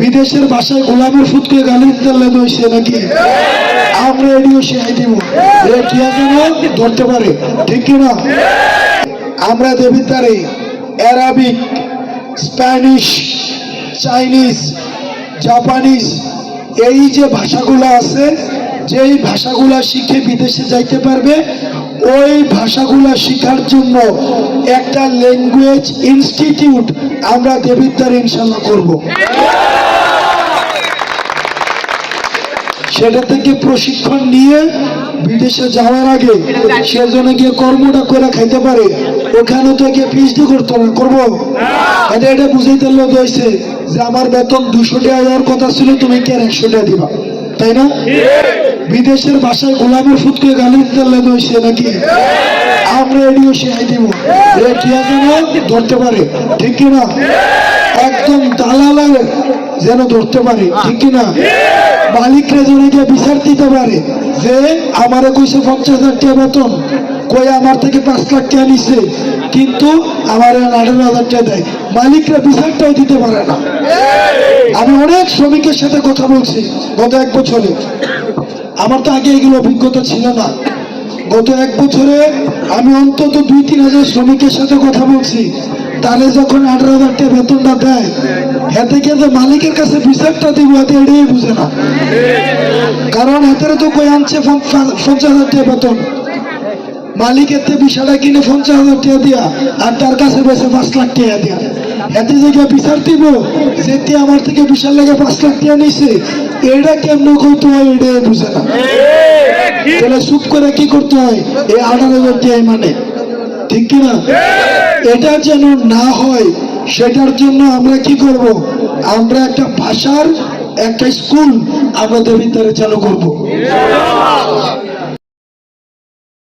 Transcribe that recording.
বিদেশের ভাষায় গোলামের ফুটকে গালি দিতে হয়েছে নাকি? আমরা এডিও শেখাই দিব। কি আছে না ধরতে পারে, ঠিক কিনা? আমরা দেবিতারে অ্যারাবিক স্প্যানিশ চাইনিজ জাপানিজ এই যে ভাষাগুলো আছে, যেই ভাষাগুলো শিখে বিদেশে যাইতে পারবে, ওই ভাষাগুলো শেখার জন্য একটা ল্যাঙ্গুয়েজ ইনস্টিটিউট আমরা দেবিদ্বার ইনশাল্লাহ করব। সেটা থেকে প্রশিক্ষণ নিয়ে বিদেশে যাওয়ার আগে সেজন্য গিয়ে কর্মটা করে খাইতে পারে ওখানে তো গিয়ে পিএইচডি করতো না করব? এটা এটা বুঝাইতে লোক হয়েছে যে আমার বেতন দুশো টাকা দেওয়ার কথা ছিল তুমি কি আর একশো টাকা দিবা? তাই না? বিদেশের ভাষায় গোলামের ফুটকে গালি দিতে হয়েছে নাকি? আমরা এডিও শেখাই দিব। ধরতে পারে? ঠিক কিনা? একদম দালাল যেন ধরতে পারে। ঠিক কিনা? মালিকরা যেন গিয়ে বিচার দিতে পারে। যে আমারে কইছে পঞ্চাশ হাজার টাকা বেতন কই আমার থেকে পাঁচ লাখ টাকা নিছে, কিন্তু আমার আঠারো হাজার টাকা দেয়। মালিকরা বিচারটাও দিতে পারে না। আমি অনেক শ্রমিকের সাথে কথা বলছি গত এক বছরে। আমার তো আগে এগুলো অভিজ্ঞতা ছিল না। গত এক বছরে আমি অন্তত দুই, তিন হাজার শ্রমিকের সাথে কথা বলছি। তাহলে যখন আঠারো হাজার টাকা বেতনটা দেয় হাতে কিন্তু মালিকের কাছে বিচারটা দিব হাতে এড়িয়ে বুঝে না। কারণ হাতের তো কই আনছে পঞ্চাশ হাজার টাকা বেতন। মালিকের থেকে বিশাটা কিনে পঞ্চাশ হাজার টাকা দিয়া, আর তার কাছে বেছে পাঁচ লাখ টাকা দিয়া। এতে জায়গায় বিচার দিব যেতে আমার থেকে বিশাল লাগে পাঁচ লাখ টাকা নিছে। এটা কেমন করতে হয় এটা বুঝে না। তাহলে চুপ করে কি করতে হয়? এই আঠারো হাজার টাকা মানে। ঠিক কিনা? এটা যেন না হয়, সেটার জন্য আমরা কি করব? আমরা একটা ভাষার একটা স্কুল আমাদের ভিতরে চালু করব।